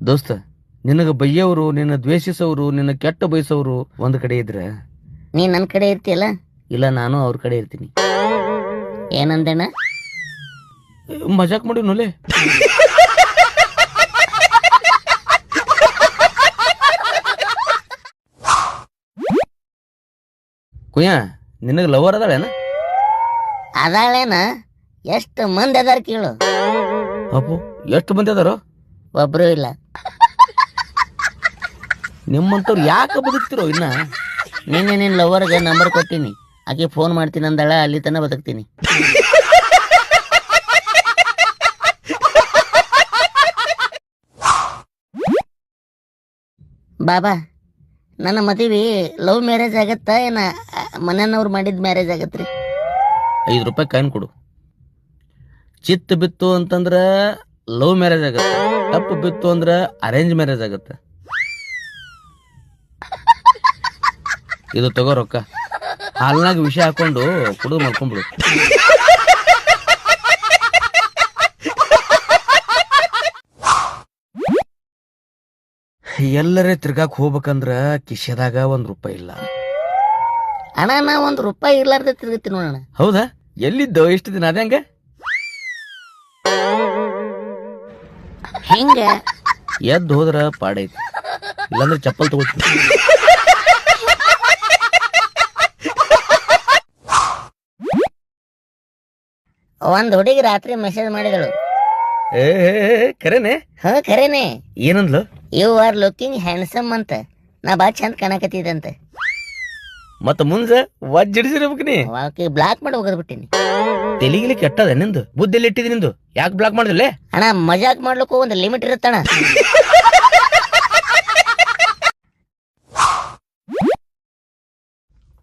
ದೋಸ್ತ ನಿನಗೆ ಬೈಯವರು ನಿನ್ನ ದ್ವೇಷಿಸೋರು ನಿನ್ನ ಕೆಟ್ಟ ಬಯಸೋರು ಒಂದ್ ಕಡೆ ಇದ್ರ? ನೀ ನನ್ನ ಕಡೆ ಇರ್ತೀಯಲ್ಲ? ಇಲ್ಲ ನಾನು ಅವ್ರ ಕಡೆ ಇರ್ತೀನಿ. ಏನಂದಣ್ಣ? ಮಜಾಕ್ ಮಾಡಿ ನೋಲೆ. ಕುಯ್ಯ ನಿನಗೆ ಲವರ್ ಅದಾಳೇನ? ಅದಾಳೇನ? ಎಷ್ಟು ಮಂದಿ ಅದಾರ ಕೇಳು. ಅಪ್ಪು ಎಷ್ಟು ಮಂದಿ ಅದಾರೋ? ಒಬ್ರು ಇಲ್ಲ. ನಿಮ್ಮಂತವ್ರು ಯಾಕೆ ಬದುಕ್ತಿರೋ ಇನ್ನ? ನಿನ್ನೆ ನಿನ್ನ ಲವರ್ಗೆ ನಂಬರ್ ಕೊಟ್ಟಿನಿ. ಆಕೆ ಫೋನ್ ಮಾಡ್ತೀನಿ ಅಂದಾಳ ಅಲ್ಲಿ ತನಕ ಬದುಕ್ತೀನಿ. ಬಾಬಾ ನನ್ನ ಮದುವೆ ಲವ್ ಮ್ಯಾರೇಜ್ ಆಗತ್ತಾ ಏನ? ಮನೆಯವ್ರು ಮಾಡಿದ ಮ್ಯಾರೇಜ್ ಆಗತ್ರಿ? ಐದು ರೂಪಾಯಿ ಕಾಯಿನ್ ಕೊಡು. ಚಿತ್ತ ಬಿತ್ತು ಅಂತಂದ್ರ ಲವ್ ಮ್ಯಾರೇಜ್ ಆಗತ್ತೆ. ತಪ್ಪು ಬಿತ್ತು ಅಂದ್ರೆ ಅರೇಂಜ್ ಮ್ಯಾರೇಜ್ ಆಗುತ್ತೆ. ಇದು ತಗೋ ರೊಕ್ಕ. ಹಾಲ್ನಾಗ ವಿಷ ಹಾಕೊಂಡು ಕುಡಿದು ಮಾಡ್ಕೊಂಡ್ಬಿಡು ಎಲ್ಲರೇ ತಿರ್ಗಾಕ್ ಹೋಗ್ಬೇಕಂದ್ರ ಕಿಶೆದಾಗ ಒಂದ್ ರೂಪಾಯಿ ಇಲ್ಲ. ಅಣ್ಣ ನಾ ಒಂದ್ ರೂಪಾಯಿ ಇರ್ಲಾರ್ದೆ ತಿರುಗತ್ತೀನಿ ನೋಡೋಣ ಹೌದಾ? ಎಲ್ಲಿದ್ದೋ? ಇಷ್ಟು ದಿನ ಅದೇ ಹಂಗ? ಎದ್ದು ಹೋದ್ರ ಪಾಡೈತಿ. ಇಲ್ಲಾಂದ್ರೆ ಚಪ್ಪಲ್ ತಗೋತೀನಿ. ಒಂದ್ ಹುಡುಗಿ ರಾತ್ರಿ ಮೆಸೇಜ್ ಮಾಡಿದಳು. ಏ ಏ, ಏ, ಕರೆನೆ? ಹ ಖರೇನೆ ಏನಂದ್ಲು? ಯು ಆರ್ ಲುಕಿಂಗ್ ಹ್ಯಾಂಡ್ಸಮ್ ಅಂತ. ನಾ ಬಾ ಚಂದ ಕಾಣಕತ್ತಿದಂತೆ ಮತ್ತ ಮುಂಜ ವಜ್ಜಿಡಿಸಿರ್ಬೇಕು ನೀ. ಬ್ಲಾಕ್ ಮಾಡಿ ತೆಲಿಗಿಲಿ ಕೆಟ್ಟದ ನಿಂದು? ಬುದ್ಧಿ ಇಟ್ಟಿದ್ ಇಟ್ಟಿದಿ ನಿಂದು? ಯಾಕೆ ಬ್ಲಾಕ್ ಮಾಡಿದ್ಲೆ? ಅಣ್ಣ ಮಜಾಕ್ ಮಾಡ್ಲಿಕ್ಕೂ ಒಂದು ಲಿಮಿಟ್ ಇರುತ್ತಣ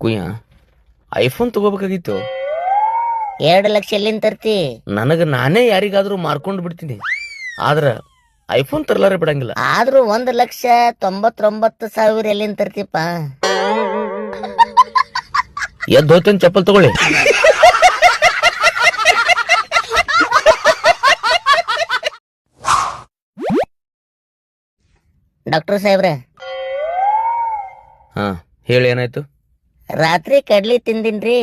ಕುಯ್ಯ ಐಫೋನ್ ತಗೋಬೇಕಾಗಿತ್ತು. ಎರಡು ಲಕ್ಷ ಎಲ್ಲಿಂದ ತರ್ತಿ? ನನಗ ನಾನೇ ಯಾರಿಗಾದ್ರೂ ಮಾರ್ಕೊಂಡು ಬಿಡ್ತೀನಿ. ಆದ್ರ ಐಫೋನ್ ತರ್ಲಾರೆ ಬಿಡಂಗಿಲ್ಲ. ಆದ್ರೂ ಒಂದು ಲಕ್ಷ ತೊಂಬತ್ತೊಂಬತ್ತು ಸಾವಿರ ಎಲ್ಲಿಂದ ತರ್ತಿಪ್ಪ? ಎದ್ದು ಹೋಗ್ತೇನೆ ಚಪ್ಪಲ್ ತಗೊಳ್ಳಿ. ಡಾಕ್ಟರ್ ಸಾಹೇಬ್ರೆ. ಹಾ. ಹೇಳಿ ಏನಾಯ್ತು? ರಾತ್ರಿ ಕಡ್ಲಿ ತಿಂದಿನ್ರಿ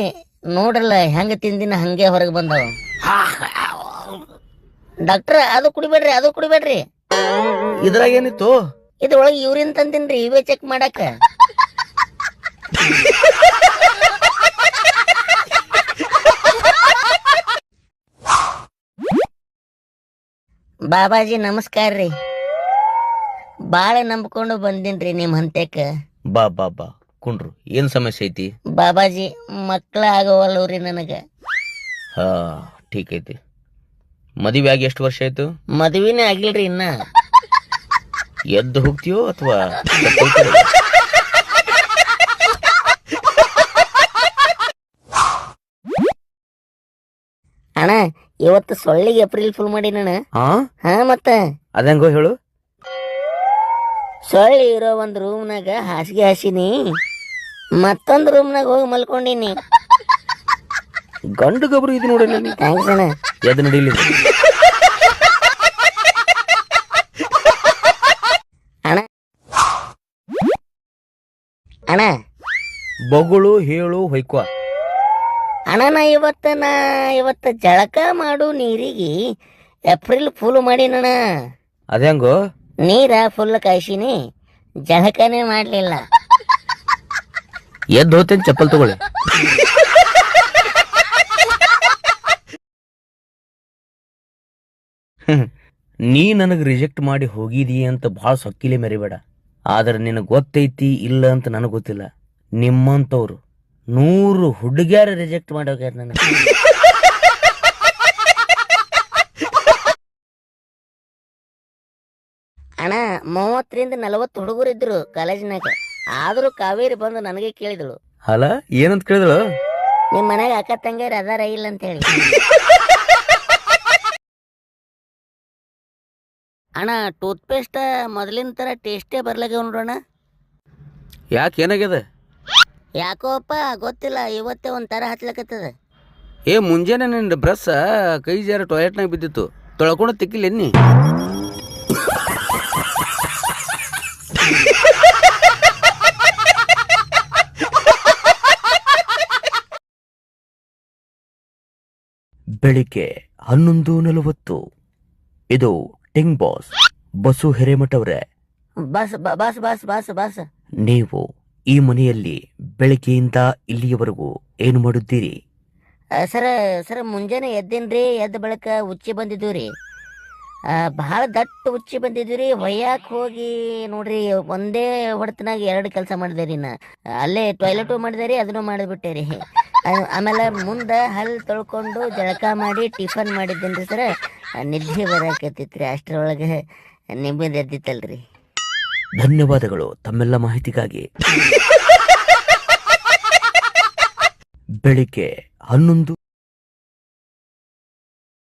ನೋಡ್ರಲ್ಲ ಹೆಂಗ ತಿಂದಿನ ಹಂಗೆ ಹೊರಗೆ ಬಂದವ. ಡಾಕ್ಟರ್ ಅದು ಕುಡಿಬೇಡ್ರಿ ಅದು ಕುಡಿಬೇಡ್ರಿ. ಇದ್ರಾಗ ಏನಿತ್ತು? ಇದ್ರೊಳಗೆ ಯೂರಿನ್ ತಂದಿನ್ರಿ ಇವೇ ಚೆಕ್ ಮಾಡಾಕ. ಬಾಬಾಜಿ ನಮಸ್ಕಾರ ರೀ ಬಾಳ ನಂಬ್ಕೊಂಡು ಬಂದಿನ್ರಿ ನಿಮ್ ಹಂತಕ್ಕ ಬಾ ಬಾ ಬಾ. ಕುಂಡ್ರು ಏನ್ ಸಮಸ್ಯೆ ಐತಿ? ಬಾಬಾಜಿ ಮಕ್ಳ ಆಗವಲ್ಲವ್ರಿ ನನಗ. ಹಾ ಠೀಕ್ ಐತಿ. ಮದುವೆ ಆಗಿ ಎಷ್ಟು ವರ್ಷ ಆಯ್ತು? ಮದ್ವಿನೇ ಆಗಿಲ್ರಿ ಇನ್ನ. ಎದ್ದು ಹೋಗ್ತೀಯೋ ಅಥವಾ ಅಣ್ಣ ಇವತ್ತು ಸೊಳ್ಳಿಗೆ ಏಪ್ರಿಲ್ ಫುಲ್ ಮಾಡಿನಣ್ಣ. ಹಾ? ಹಾ ಮತ್ತೆ? ಅದಂಗೋ ಹೇಳು? ಸೊಳ್ಳಿ ಇರೋ ಒಂದು ರೂಮ್ನಾಗ ಹಾಸಿಗೆ ಹಾಸಿನಿ. ಮತ್ತೊಂದು ರೂಮ್ನಾಗ ಹೋಗಿ ಮಲ್ಕೊಂಡಿನಿ. ಗಂಡು ಗಬ್ರು ಇದು ನೋಡಿ ನನಗೆ ಥ್ಯಾಂಕ್ಸ್ ಅಣ್ಣ. ಎದ್ದು ನಡೀಲಿ. ಅಣ್ಣ. ಅಣ್ಣ. ಬೊಗಳು ಹೇಳು ಹೊಯ್ಕೋ ಅಣ್ಣ ನಾ ಇವತ್ತ ನಾ ಇವತ್ತ ಜಳಕ ಮಾಡು ನೀರಿಗೆ. April full ಮಾಡಿನಣ್ಣ. ಅದಂಗೋ ನೀರ ಫುಲ್ ಕಾಯಿಸಿನಿ, ಜಳಕನೇ ಮಾಡ್ಲಿಲ್ಲ. ಎದ್ದು ಹೋತೇನ್ ಚಪ್ಪಲ್ ತಗೊಳ್ಳಿ. ನೀ ನನಗ್ ರಿಜೆಕ್ಟ್ ಮಾಡಿ ಹೋಗಿದಿ ಅಂತ ಭಾಳ ಸೊಕ್ಕಿಲೆ ಮೆರಿಬೇಡ. ಆದ್ರೆ ನಿನಗ್ ಗೊತ್ತೈತಿ ಇಲ್ಲ ಅಂತ ನನಗೆ ಗೊತ್ತಿಲ್ಲ. ನಿಮ್ಮಂತವ್ರು ನೂರು ಹುಡುಗ್ಯಾರ ರಿಜೆಕ್ಟ್ ಮಾಡಿ ಹೋಗ್ಯಾರ ನನಗೆ. ಅಣ್ಣ ಮೂವತ್ತರಿಂದ ನಲವತ್ತು ಹುಡುಗರು ಇದ್ರು ಕಾಲೇಜಿನಾಗ. ಆದರೂ ಕಾವೇರಿ ಬಂದು ನನಗೆ ಕೇಳಿದಳು. ಅಲ್ಲ ಏನಂತ ಕೇಳಿದಳು? ನಿಮ್ ಮನ್ಯಾಗ ಅಕ್ಕ ತಂಗಿಯರು ಅದಾರ ಇಲ್ಲ ಅಂತ ಹೇಳಿ. ಅಣ್ಣ ಟೂತ್ ಪೇಸ್ಟ್ ಮೊದಲಿನ ತರ ಟೇಸ್ಟೇ ಬರ್ಲಾಗ್ಯವ ನೋಡೋಣ ಯಾಕೆ ಏನಾಗ್ಯದ? ಯಾಕೋಪ್ಪ ಗೊತ್ತಿಲ್ಲ ಇವತ್ತೇ ಒಂಥರ ಹಚ್ಲಕತ್ತದ. ಏ ಮುಂಜಾನೆ ನಿನ್ನ ಬ್ರಸ್ ಕೈ ಜಾರ ಟಾಯ್ಲೆಟ್ನಾಗ ಬಿದ್ದಿತ್ತು. ತೊಳ್ಕೊಂಡು ತಿಕ್ಕಿಲ್ಲ ಎನ್ನಿ? ಬೆಳಿಗ್ಗೆ ಹನ್ನೊಂದು ನಲವತ್ತು. ಇದು ಟಿಂಗ್ ಬಾಸ್ ಬಸು ಹಿರೇಮಠವ್ರೆ ಬಸ್ ಬ- ಬಸ್ ಬಸ್ ಬಸ್ ಬಸ್. ನೀವು ಈ ಮನೆಯಲ್ಲಿ ಬೆಳಗ್ಗೆಯಿಂದ ಇಲ್ಲಿಯವರೆಗೂ ಏನು ಮಾಡುತ್ತೀರಿ? ಸರ ಸರ ಮುಂಜಾನೆ ಎದ್ದೇನ್ರಿ? ಎದ್ದ ಬಳಿಕ ಉಚ್ಚಿ ಬಂದಿದ್ದು ರೀ. ಭಾಳ ದಟ್ಟ ಉಚ್ಚಿ ಬಂದಿದ್ವಿ ರೀ. ಹೊಯ್ಯಾಕ್ ಹೋಗಿ ನೋಡ್ರಿ ಒಂದೇ ಹೊಡೆತನಾಗ ಎರಡು ಕೆಲಸ ಮಾಡಿದೆ ರೀ ನಾ ಅಲ್ಲೇ ಟಾಯ್ಲೆಟು ಮಾಡಿದೆ ರೀ ಅದನ್ನು ಮಾಡಿಬಿಟ್ಟೆ ರೀ. ಆಮೇಲೆ ಮುಂದೆ ಹಲ್ಲು ತೊಳ್ಕೊಂಡು ಜಳಕ ಮಾಡಿ ಟಿಫನ್ ಮಾಡಿದ್ದೇನೆ ರೀ ಸರ? ನಿದ್ದೆ ರೀ ಅಷ್ಟರೊಳಗೆ ನಿಮ್ಮದು ಎದ್ದಿತ್ತಲ್ರಿ. ಧನ್ಯವಾದಗಳು ತಮ್ಮೆಲ್ಲ ಮಾಹಿತಿಗಾಗಿ. ಬೆಳಿಗ್ಗೆ ಹನ್ನೊಂದು